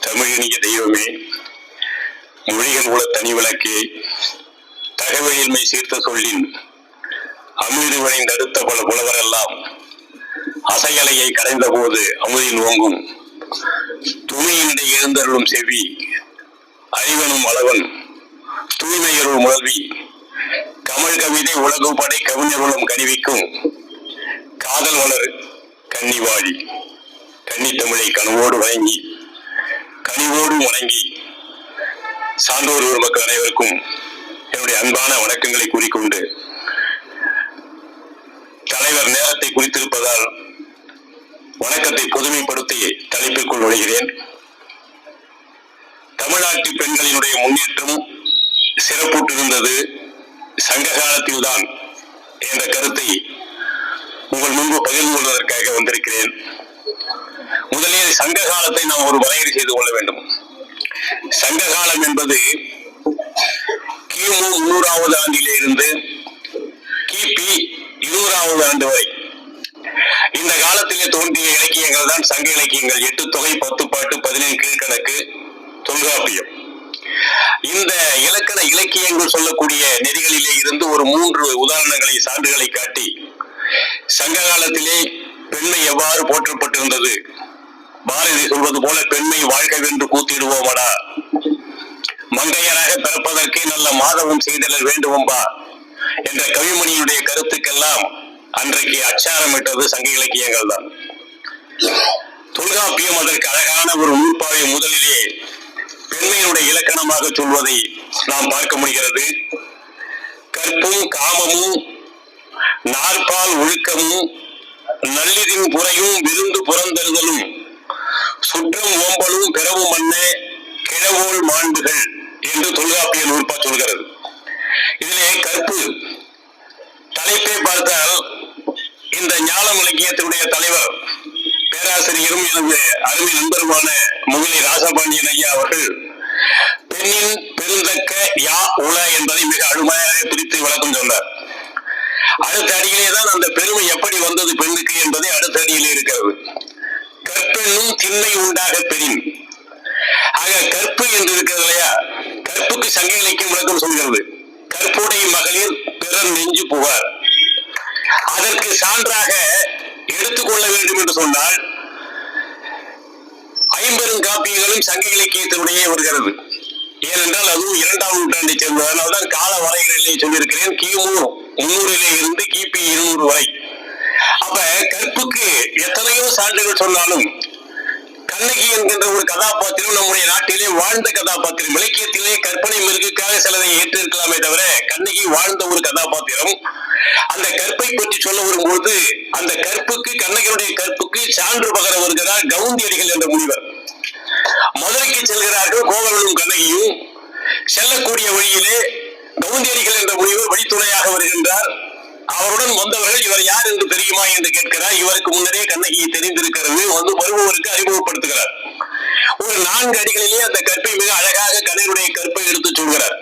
தமிழினிய தெய்வமே மொழிகள் உள்ள தனி விளக்கே தகவலின்மை சீர்த்த சொல்லின் அமிழ்து விளைந்தடுத்த பல புலவரெல்லாம் அசையலையை கடைந்த போது அமுதில் ஓங்கும். துணியினிடை எழுந்தருளும் செவி அறிவனும் அளவன் தூய்மையருள் முதல்வி கமல் கவிதை உலகு படை கவிஞர்களும் கனிவிக்கும். காதல் மலர் கன்னிவாழி கன்னித்தமிழை கனவோடு வணங்கி கனிவோடு வணங்கி. சான்றோர் மக்கள் அனைவருக்கும் என்னுடைய அன்பான வணக்கங்களை கூறிக்கொண்டு தலைவர் நேரத்தை குறித்திருப்பதால் வணக்கத்தை பொதுமைப்படுத்தி தலைப்பிற்குள் நுழைகிறேன். தமிழ்நாட்டு பெண்களினுடைய முன்னேற்றம் சிறப்புற்றிருந்தது சங்க காலத்தில்தான் என்ற கருத்தை உங்கள் முன்பு பகிர்ந்து கொள்வதற்காக வந்திருக்கிறேன். முதலில் சங்க காலத்தை நாம் ஒரு வரையறை செய்து கொள்ள வேண்டும். சங்க காலம் என்பது கிமு முன்னூறாவது ஆண்டிலே இருந்து கிபி இருநூறாவது ஆண்டு வரை. இந்த காலத்திலே தோன்றிய இலக்கியங்கள் தான் சங்க இலக்கியங்கள். எட்டு தொகை பத்து பாட்டு பதினேழு கீழ்கணக்கு தொல்காப்பியம். இந்த இலக்கண இலக்கியங்கள் சொல்லக்கூடிய நெறிகளிலே இருந்து ஒரு மூன்று உதாரணங்களை சான்றுகளை காட்டி சங்க காலத்திலே பெண்மை எவ்வாறு போற்றப்பட்டிருந்தது? பாரதி சொல்வது போல பெண்மை வாழ்கவென்று கூத்திடுவோமடா. மங்கையராக பிறப்பதற்கு நல்ல மாதவம் செய்தலர் வேண்டுவோம்பா என்ற கவிமணியுடைய கருத்துக்கெல்லாம் அன்றைக்கு அச்சாரமிட்டது சங்க இலக்கியங்கள் தான் தொல்காப்பியம் அதற்கு அழகான ஒரு நூற்பாவை முதலிலே பெண்மையினுடைய இலக்கணமாக சொல்வதை நாம் பார்க்க முடிகிறது. கற்பும் காமமும் நாற்பால் ஒழுக்கமும் நல்லிதின் புறையும் விருந்து புறந்தருதலும் சுற்றம் ஓம்பலும் பிறவும் மண்ண கிழவோல் மாண்புகள் என்று தொல்காப்பிய நூற்பா சொல்கிறது. இதிலே கற்பு. தலைப்பை பார்த்தால் இந்த ஞானம் இலக்கியத்தினுடைய தலைவர் பேராசிரியரும் எனது அருமை நண்பருமான முகிலி ராசபாண்டியன் ஐயா அவர்கள் பெண்ணின் பெருந்தக்க யா உல என்பதை மிக அழுமையாக பிரித்து விளக்கம் சொன்னார் அடுத்த அடியிலே தான் அந்த பெருமை எப்படி வந்தது பெண்ணுக்கு என்பதை அடுத்த அடியிலே இருக்கிறது. கற்பெண்ணும் திண்ணை உண்டாக பெரின் ஆக கற்பு என்று இருக்கிறது இல்லையா? கற்புக்கு சங்க இலக்கியம் விளக்கம் சொல்கிறது. கற்புடைய மகளிர் பிறர் நெஞ்சு புகார். அதற்கு சான்றாக எடுத்துக்கொள்ள வேண்டும் என்று சொன்னால் ஐம்பெரும் காப்பியங்களும் சங்க இலக்கியத்தினுடைய வருகிறது. ஏனென்றால் அதுவும் இரண்டாம் நூற்றாண்டை சேர்ந்தது. அதனால்தான் கால வரைகளிலே சொல்லியிருக்கிறேன். கிமு முன்னூறிலே இருந்து கிபி இருநூறு வரை. அப்ப கற்புக்கு எத்தனையோ சான்றுகள் சொன்னாலும் கண்ணகி என்கின்ற ஒரு கதாபாத்திரம் நம்முடைய நாட்டிலே வாழ்ந்த கதாபாத்திரம். இலக்கியத்திலே கற்பனை மிருகுக்காக சிலதை ஏற்றிருக்கலாமே தவிர கண்ணகி வாழ்ந்த ஒரு கதாபாத்திரம். அந்த கற்பை பற்றி சொல்ல வரும்போது அந்த கற்புக்கு கண்ணகியுடைய கற்புக்கு சான்று பகர வருகிறார் கவுந்தியடிகள் என்ற முனிவர். மதுரைக்கு செல்கிறார்கள் கோவலனும் கண்ணகியும். செல்லக்கூடிய வழியிலே கவுந்தியடிகள் என்ற முனிவர் வழித்துணையாக வருகின்றார். அவருடன் வந்தவர்கள் இவர் யார் என்று தெரியுமா என்று கேட்கிறார். இவருக்கு முன்னரே கண்ணகி தெரிந்திருக்கிறது. வந்து வருபவருக்கு அறிமுகப்படுத்துகிறார். ஒரு நான்கு அடிகளிலே அந்த கற்பை மிக அழகாக கலையுடைய கற்பை எடுத்து சொல்கிறார்.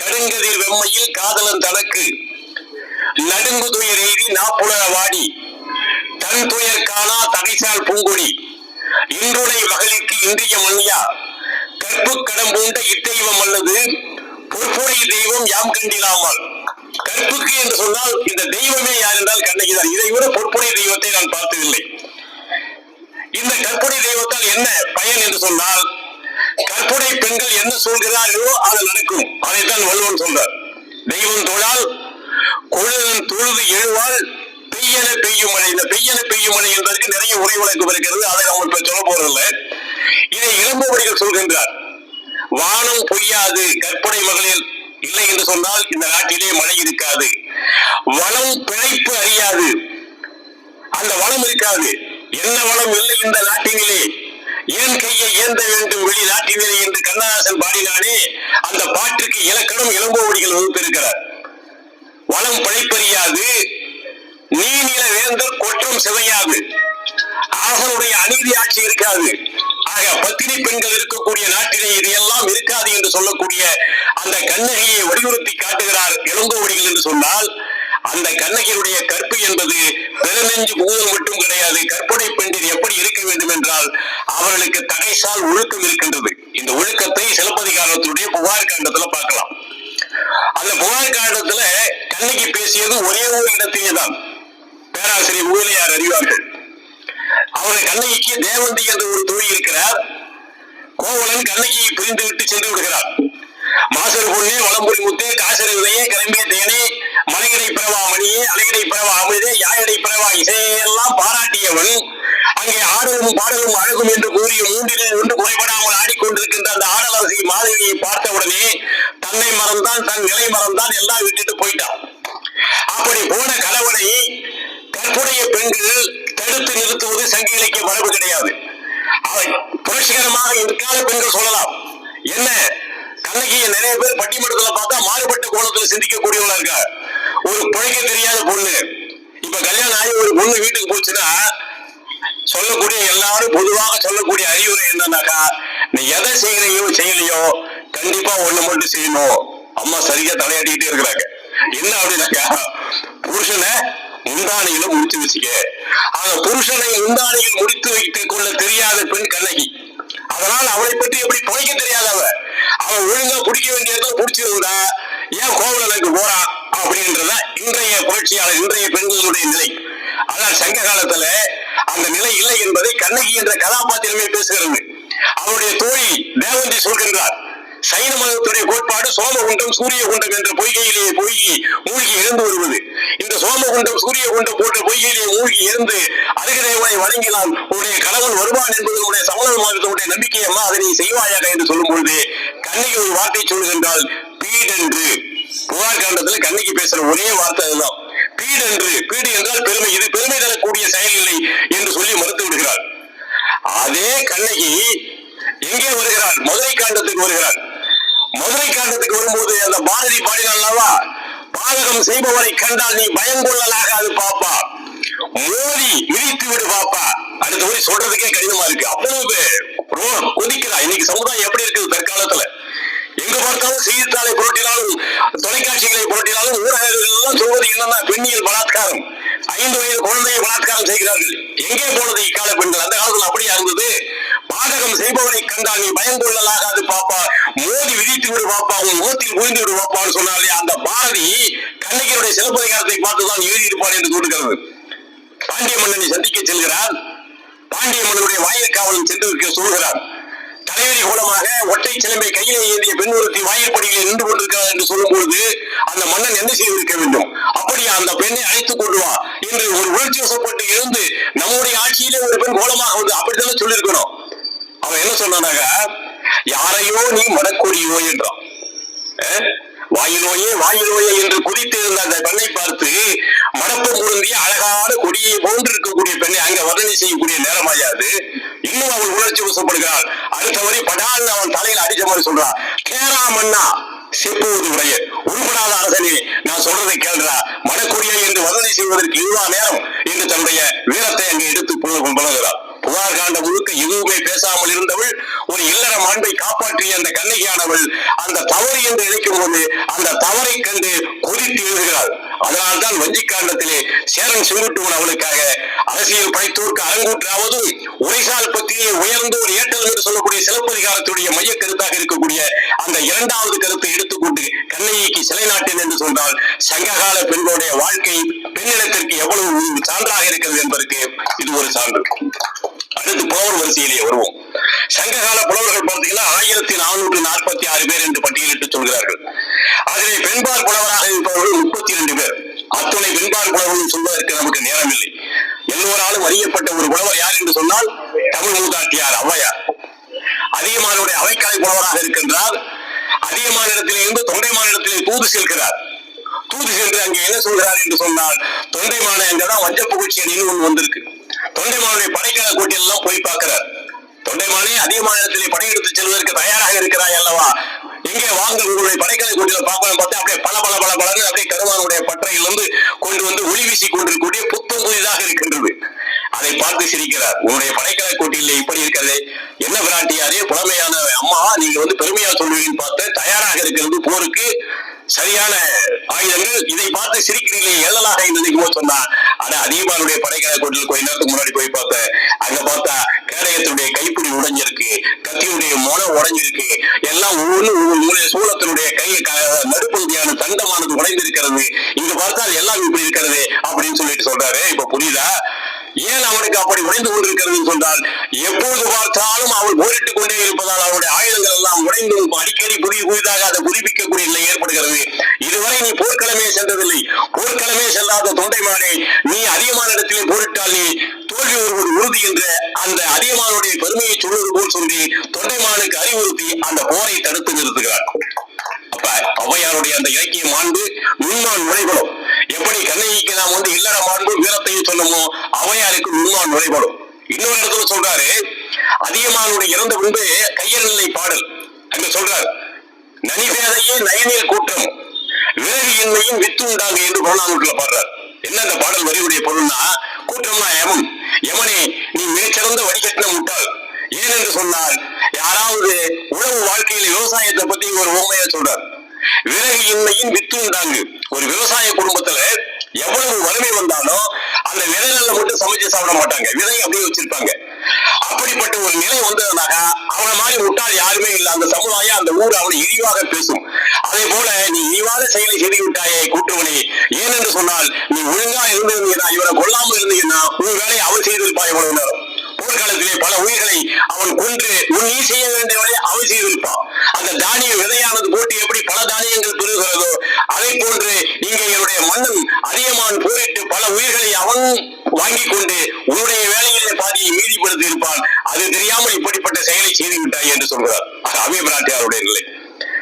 கருங்கதிர் வெம்மையில் காதலன் தனக்கு நடுங்கு துயர் எய்தி நாப்புலக வாடி தன் துயர் காணா தகைசால் பூங்கொடி இன்றுடை மகளிற்கு இன்றைய மல்லியா கற்பு கடம் பூண்ட இத்தெய்வம் அல்லது பொற்புடை தெய்வம் யாம் கண்டிலாமல் கற்புக்கு என்று சொன்னால் இந்த தெய்வமே யார் என்றால் கண்ணகிதான் இதை விட பொற்புடை தெய்வத்தை நான் பார்த்ததில்லை. இந்த கற்புடை தெய்வத்தால் என்ன பயன் என்று சொன்னால் கற்புடை பெண்கள் என்ன சொல்கிறார்களோ அது நடக்கும். அதைத்தான் வள்ளுவன் சொல்றார். தெய்வம் தொழால் கொழுதன் தொழுது எழுவாள் பெய்யன பெய்யும் மழை. இந்த பெய்யன பெய்யும் மழை என்பதற்கு நிறைய உரை வழக்கம் இருக்கிறது. அதை நம்ம இப்ப சொல்ல போறதில்லை. இதை இளம்பவடிகள் சொல்கின்றார். வானம் பொய்யாது கற்பனை மகளிர் இல்லை என்று சொன்னால் இந்த நாட்டிலே மழை இருக்காது. வளம் பிழைப்பு அறியாது. அந்த வளம் இருக்காது. என்ன வளம் இல்லை இந்த நாட்டினிலே? ஏன் கையை ஏந்த வேண்டும் வெளி நாட்டினிலே என்று கண்ணதாசன் பாடினானே அந்த பாட்டிற்கு இலக்கணம் இளங்கோவடிகள் வகுத்திருக்கிறார். வளம் பிழைப்பறியாது. நீநில வேந்தர் கொற்றம் சிதையாது அரசனுடைய அநீதி ஆட்சி இருக்காது. ஆக பத்தினி பெண்கள் இருக்கக்கூடிய நாட்டிலே இதையெல்லாம் எல்லாம் இருக்காது என்று சொல்லக்கூடிய அந்த கண்ணகியை வலியுறுத்தி காட்டுகிறார் இளங்கோவடிகள் என்று சொன்னால் அந்த கண்ணகியுடைய கற்பு என்பது பெருநெஞ்சு பூதம் மட்டும் கிடையாது. கற்பனை பெண்டிர் எப்படி இருக்க வேண்டும் என்றால் அவர்களுக்கு தகைசால் ஒழுக்கம் இருக்கின்றது. இந்த ஒழுக்கத்தை சிலப்பதிகாரத்துடைய புகார் காண்டத்துல பார்க்கலாம். அந்த புகார் காண்டத்துல கண்ணகி பேசியது ஒரே ஒரு இடத்திலே தான் பேராசிரியர் ஊழியார் அறிவார்கள். அவர் கண்ணகிக்கு தேவந்தி என்ற ஒரு தோழி இருக்கிறார். கோவலன் கண்ணகியை புரிந்து விட்டு சென்று விடுகிறார். மாசர் பொண்ணே வளம்புரி முத்தே காசரி உதயே கிளம்பிய தேனே மலையடை பிறவா மணியே அலையடை பிறவா அமிர்தே யாயடை பிரவா இசையெல்லாம் பாராட்டியவன். அங்கே ஆடலும் பாடலும் அழகும் என்று கூறிய மூன்றில் ஒன்று குறைபடாமல் ஆடிக்கொண்டிருக்கின்ற அந்த ஆடலரசி மாதவியை பார்த்தவுடனே தன்னை மறந்தான் தன் நிலை மறந்தான் எல்லாம் விட்டுட்டு போயிட்டான். அப்படி போன கணவனை கற்புடைய பெண்கள் தடுத்து நிறுத்துவது சங்க இலக்கிய மரபு கிடையாது. அவை புரட்சிகரமாக இக்கால பெண்கள் சொல்லலாம். என்ன? கண்ணகிய நிறைய பேர் பட்டிமன்றத்துல பார்த்தா மாறுபட்ட கோணத்துல சிந்திக்கக்கூடியவங்களா இருக்கா? ஒரு பிழைக்க தெரியாத பொண்ணு. இப்ப கல்யாணம் ஆகி ஒரு பொண்ணு வீட்டுக்கு போச்சுன்னா சொல்லக்கூடிய எல்லாரும் பொதுவாக சொல்லக்கூடிய அறிவுரை என்னன்னாக்கா நீ எதை செய்யறையோ செய்யலையோ கண்டிப்பா ஒண்ணு மட்டும் செய்யணும். அம்மா சரியா தலையாட்டிக்கிட்டே இருக்கிறாங்க. என்ன அப்படின்னாக்கா புருஷனை முந்தானையில முடிச்சு வச்சுக்க. அவன் புருஷனை முந்தானையில் முடித்து வைத்துக் கொள்ள தெரியாத பெண் கண்ணகி. அதனால் அவளை பற்றி எப்படி புழைக்க தெரியாத அவ? அவ ஒழுங்கா பிடிக்க வேண்டியதோ இடத்துல பிடிச்சிருந்தா ஏன் கோவலனுக்கு போறா? அப்படின்றத இன்றைய புரட்சியாளர் இன்றைய பெண்களுடைய நிலை. ஆனால் சங்க காலத்துல அந்த நிலை இல்லை என்பதை கண்ணகி என்ற கதாபாத்திரமே பேசுகிறது. அவருடைய தோழி தேவந்தி சொல்கின்றார். சைன மதத்துடைய கோட்பாடு சோமகுண்டம் சூரியகுண்டம் என்ற பொய்கையிலே பொய்கி மூழ்கி இறந்து வருவது. இந்த சோமகுண்டம் சூரியகுண்டம் போன்ற பொய்கையிலே மூழ்கி எழுந்து அருகதேவனை வணங்கினால் உன்னுடைய கணவன் வருவான் என்பது உடைய சமண மதத்தினுடைய நம்பிக்கை அம்மா அதனை செய்வாயாக என்று சொல்லும் பொழுது கண்ணகி ஒரு வார்த்தை சொல்லுகின்றால் பீடென்று. புகார் காண்டத்துல கண்ணிக்கு பேசுற ஒரே வார்த்தை அதுதான். பீடென்று. பீடு என்றால் பெருமை. இது பெருமை தரக்கூடிய செயல் இல்லை என்று சொல்லி மறுத்து விடுகிறார். அதே கண்ணகி எங்கே வருகிறார்? மதுரை காண்டத்துக்கு வருகிறார். மதுரை காண்டத்துக்கு வரும்போது அந்த பாரதி பாடினான் பாதகம் செய்பவரை கண்டால் நீ பயங்கொள்ளலாக அது பாப்பா. மோதி மிதித்து விடு பாப்பா. அடுத்த வரை சொல்றதுக்கே கடினமா இருக்கு. அவ்வளவு ரோ- கொதிக்கிறா இன்னைக்கு சமுதாயம் எப்படி இருக்குது தற்காலத்துல? எங்க பார்த்தாலும் செய்தித்தாளை புரட்டினாலும் தொலைக்காட்சிகளை புரட்டினாலும் ஊடகங்கள் எல்லாம் சொல்வது என்னன்னா பெண்ணியல் பலாத்காரம். ஐந்து வயது குழந்தையை பலாத்காரம் செய்கிறார்கள். எங்கே போனது இக்கால பெண்கள்? அந்த காலத்துல அப்படியா இருந்தது? பாதகம் செய்பவரை கண்டால் நீ பயங்கொள்ளலாகாது பாப்பா. மோதி விதித்து விடு பாப்பா. உன் முகத்தில் புரிந்து விடு பாப்பான்னு சொன்னாலே அந்த பாரதி கண்ணகியுடைய சிலப்பதிகாரத்தை பார்த்துதான் எழுதியிருப்பான் என்று தோன்றுகிறது. பாண்டிய மன்னனை சந்திக்க செல்கிறார் பாண்டிய மன்னனுடைய வாயிற்காவலன் சென்று இருக்க சொல்கிறார் தலைவரி மூலமாக ஒற்றை சிலம்பை கையிலே ஏந்திய பெண் ஒருத்தி வாயிற்படியில் நின்று கொண்டிருக்கிறார் என்று சொல்லும் பொழுது அந்த மன்னன் என்ன செய்திருக்க வேண்டும்? அப்படியா அந்த பெண்ணை அழைத்துக் கொண்டு வா என்று ஒரு உணர்ச்சி வசப்பட்டு எழுந்து நம்முடைய ஆட்சியிலே ஒரு பெண் கோலமாக வந்து அப்படித்தானே சொல்லியிருக்கணும்? அவன் என்ன சொன்னானாக யாரையோ நீ மனக்கொடியோ என்றான். அஹ், வாயிலோயே வாயிலோயே என்று குதித்திருந்த அந்த பெண்ணை பார்த்து மடப்பம் பொருந்திய அழகான கொடியை போன்று இருக்கக்கூடிய பெண்ணை அங்க வர்ணனை செய்யக்கூடிய நேரமாயாது இன்னும் அவள் உணர்ச்சி வசப்படுகிறாள். அடுத்த வரை படால் அவன் தலையில அடிச்ச மாதிரி சொல்றான் கேரா மன்னா செப்புவது உடைய. உருப்படாத அரசனே நான் சொல்றதை கேள்றா. மடக்கொடியை என்று வர்ணனை செய்வதற்கு இதுதான் நேரம் என்று தன்னுடைய வீரத்தை அங்கே எடுத்து பழகுகிறார் புகார் காண்ட முழுக்க எதுவுமே பேசாமல் இருந்தவள் ஒரு இல்லற மாண்பை காப்பாற்றிய அந்த கண்ணகியானவள் அந்த தவறு என்று இழைக்கும் போது அந்த தவறை கண்டு கொதித்து எழுதுகிறாள். அதனால்தான் வஞ்சி காண்டத்திலே சேரன் செங்குட்டுவன் அவளுக்காக அரசியல் படைத்தோருக்கு அரங்கூற்றாவது உரைசால் பத்தியே உயர்ந்து ஒரு ஏற்றல் என்று சொல்லக்கூடிய சிலப்பதிகாரத்துடைய மைய கருத்தாக இருக்கக்கூடிய அந்த இரண்டாவது கருத்தை எடுத்துக்கொண்டு கண்ணகிக்கு சிலை நாட்டேன் என்று சொன்னால் சங்ககால பெண்களுடைய வாழ்க்கை பெண்ணிடத்திற்கு எவ்வளவு சான்றாக இருக்கிறது என்பதற்கு இது ஒரு சான்று. அடுத்து புலவர் வரிசையிலேயே வருவோம் சங்ககால புலவர்கள் பார்த்தீங்கன்னா ஆயிரத்தி நானூற்று நாற்பத்தி ஆறு பேர் என்று பட்டியலிட்டு சொல்கிறார்கள். அதிலே பெண்பார் புலவராக இருப்பவர்கள் முப்பத்தி இரண்டு பேர். அத்துணை பெண்பார் புலவர்கள் சொல்வதற்கு நமக்கு நேரமில்லை. எல்லோராலும் அறியப்பட்ட ஒரு புலவர் யார் என்று சொன்னால் தமிழ் மூதாட்டியார் ஔவையார். அதிகமானுடைய அவைக்கலை புலவராக இருக்கின்றார். அதிக இடத்திலே இருந்து தொண்டை மாநிலத்திலே தூது செல்கிறார். தூது சென்று அங்கே என்ன சொல்கிறார் என்று சொன்னால் தொண்டைமானை அங்கதான் வஞ்ச புகழ்ச்சி அணின்னு ஒண்ணு வந்திருக்கு. தொண்டைமானுடைய படைக்கல கோட்டையில் எல்லாம் போய் பார்க்கிறார். தொண்டைமானே அதிகமான இடத்திலே படையெடுத்து செல்வதற்கு தயாராக இருக்கிறாய் அல்லவா? இங்கே வாங்க உங்களுடைய படைக்கலை கூட்டியில் பார்க்கலாம் பார்த்து அப்படியே பல பல பல பலன்னு அப்படியே கருவானுடைய பற்றையிலிருந்து கொண்டு வந்து ஒளி வீசி கொண்டிருக்கக்கூடிய புத்தம் புதிதாக இருக்கின்றது. அதை பார்த்து சிரிக்கிறார். உன்னுடைய படைக்கலை கோட்டிலே இப்படி இருக்கிறதே. என்ன பிராட்டியாரே புலமையான அம்மா நீங்க வந்து பெருமையா சொல்லுவீங்கன்னு பார்த்து தயாராக இருக்கிறது போருக்கு சரியான ஆயுதங்கள். இதை பார்த்து சிரிக்கிறீங்களே எழலாக நினைக்கும் போது அதிகமானுடைய படைகளை கோட்டில் கொஞ்ச நேரத்துக்கு முன்னாடி போய் பார்த்தேன் அங்க பார்த்தா கேடயத்தினுடைய கைப்பிடி உடைஞ்சிருக்கு கத்தியுடைய முளை உடைஞ்சிருக்கு எல்லாம் ஒவ்வொன்று ஒவ்வொரு சூளத்தினுடைய கை நடுப்பகுதியான தண்டமானது உடைந்திருக்கிறது. இங்க பார்த்தால் எல்லாம் இப்படி இருக்கிறது அப்படின்னு சொல்லிட்டு சொல்றாரு. இப்ப புரியுதா? ஏன் அவனுக்கு அப்படி உடைந்து கொண்டிருக்கிறது சொன்னால் எப்போது பார்த்தாலும் அவன் போரிட்டுக் கொண்டே இருப்பதால் அவருடைய ஆயுதங்கள் எல்லாம் உடைந்து அடிக்கடி புதிய புதிதாக அதை புதுப்பிக்கக்கூடிய நிலை ஏற்படுகிறது. இதுவரை நீ போர்க்களமே சென்றதில்லை. போர்க்களமே செல்லாத தொண்டைமானே நீ அதிகமான இடத்திலே போரிட்டால் நீ தோல்வி ஒருவர் உறுதி என்ற அந்த அதிகமானுடைய பெருமையை சொல்வது போல் சொல்லி தொண்டைமானுக்கு அறிவுறுத்தி அந்த போரை தடுத்து நிறுத்துகிறார். அப்ப ஔவையாருடைய அந்த இலக்கிய மாண்பு முன்னாள் நுழைபடும் எப்படி கண்ணகிக்கு நாம் வந்து இல்லற மாண்பு வீரத்தையும் சொல்லுமோ ஔவையாருக்கு நுண்மான் நுழைபடும். இன்னொரு இடத்துல சொல்றாரு அதிகமானுடைய இறந்த பின்பு கையநிலை பாடல் அங்க சொல்றாரு. நனிபேதையே நயனில் கூட்டம் விறகு இன்மையும் வித்து உண்டாங்க என்று புறநானூற்றுல பாடுறார். என்ன அந்த பாடல் வரியுடைய பொருள்னா கூட்டம்னா எமன் எமனே நீ மிகச்சிறந்த வடிகட்டின முட்டாள். ஏன் என்று சொன்னால் யாராவது உழவு வாழ்க்கையில விவசாயத்தை பத்தி ஒரு உண்மையை சொல்றார். விறகு இன்மையின் வித்து உண்டாங்கு. ஒரு விவசாய குடும்பத்துல எவ்வளவு வறுமை வந்தாலும் அந்த விதைகள்ல மட்டும் சமைச்சு சாப்பிட மாட்டாங்க. விதை அப்படியே வச்சிருப்பாங்க. அப்படிப்பட்ட ஒரு நிலை வந்ததுனாக அவனை மாதிரி முட்டாள் யாருமே இல்லை. அந்த சமுதாயம் அந்த ஊர் அவனை இழிவாக பேசும். அதே போல நீ இழிவாத செயலை செய்து விட்டாயே கூட்டுவனே என்று சொன்னால் நீ ஒழுங்கா இருந்திருந்தீங்கன்னா இவனை கொல்லாமல் இருந்தீங்கன்னா உன் வேலையை அவன் செய்திருப்பான் இவ்வளவு நேரம். போர்க்காலத்திலே பல உயிர்களை அவன் கொன்று உன் நீ செய்ய வேண்டியவரை அவன் செய்திருப்பான். அந்த தானிய விதையானது போட்டு எப்படி பல தானியங்கள் பெறுகிறதோ அதை போன்று இங்கே என்னுடைய மன்னன் அதிகமான் போரிட்டு பல உயிர்களை அவன் வாங்கி கொண்டு உன்னுடைய வேலைகளை பாதியை மீதிப்படுத்தி இருப்பான் அது தெரியாமல் இப்படிப்பட்ட செயலை செய்து விட்டாய் என்று சொல்கிறார். அது அபிய பிராட்டியாருடைய நிலை.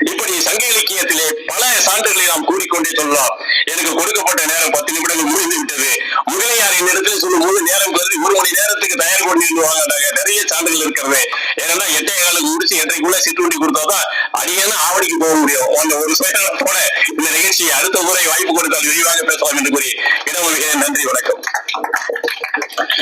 இப்படி சங்க இலக்கியத்திலே பல சான்றுகளை நாம் கூறிக்கொண்டே சொல்லலாம். எனக்கு கொடுக்கப்பட்ட நேரம் பத்து நிமிடங்கள் முடிந்து விட்டது. முதலையார் என்னிடத்தில் சொல்லும் போது நேரம் கருதி ஒரு மணி நேரத்துக்கு தயார் கொண்டு வாங்க நிறைய சான்றுகள் இருக்கிறது. ஏன்னா எட்டே காலுக்கு முடிச்சு எட்டரைக்குள்ள சிற்றுண்டி கொடுத்தாதான் அடியான ஆவடிக்கு போக முடியும். அந்த ஒரு சுயநலத்தோட இந்த நிகழ்ச்சியை அடுத்த முறை வாய்ப்பு கொடுத்தால் விரிவாக பேசலாம் என்று கூறி இடம் நன்றி வணக்கம்.